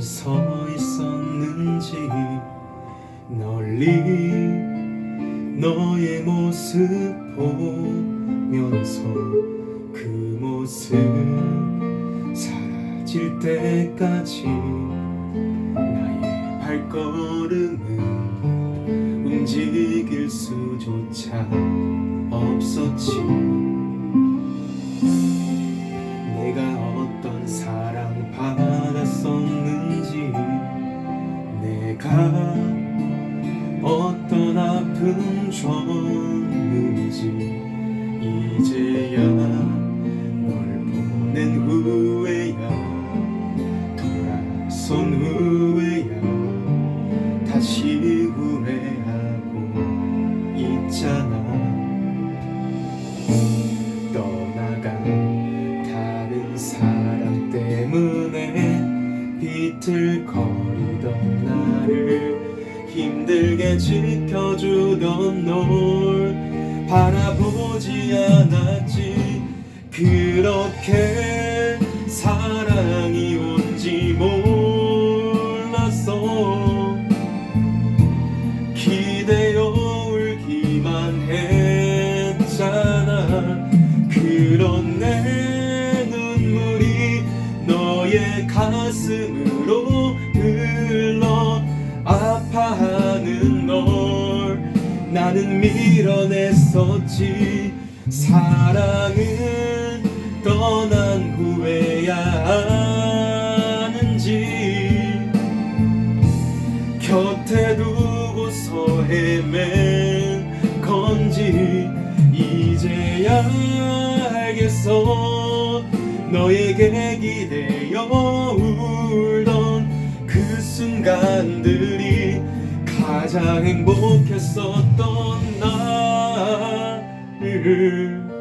서 있었는지 널리 너의 모습 보면서 그 모습 사라질 때까지 나의 발걸음은 움직일 수조차 없었지. 내가 어떤 아픔 줬는지 이제야 널 보낸 후에야 돌아선 후에야 다시 후회하고 있잖아. 떠나간 다른 사람 때문에 비틀거리던 나를 힘들게 지켜주던 널 바라보지 않았지. 그렇게 사랑이 온지 몰랐어. 기대어 울기만 했잖아. 그런 내 눈물이 너의 가슴으로 흘러 나는 밀어냈었지. 사랑은 떠난 후에야 하는지. 곁에 두고서 헤맨 건지 이제야 알겠어. 너에게 기대어 울던 그 순간들이 가장 행복했었던 나를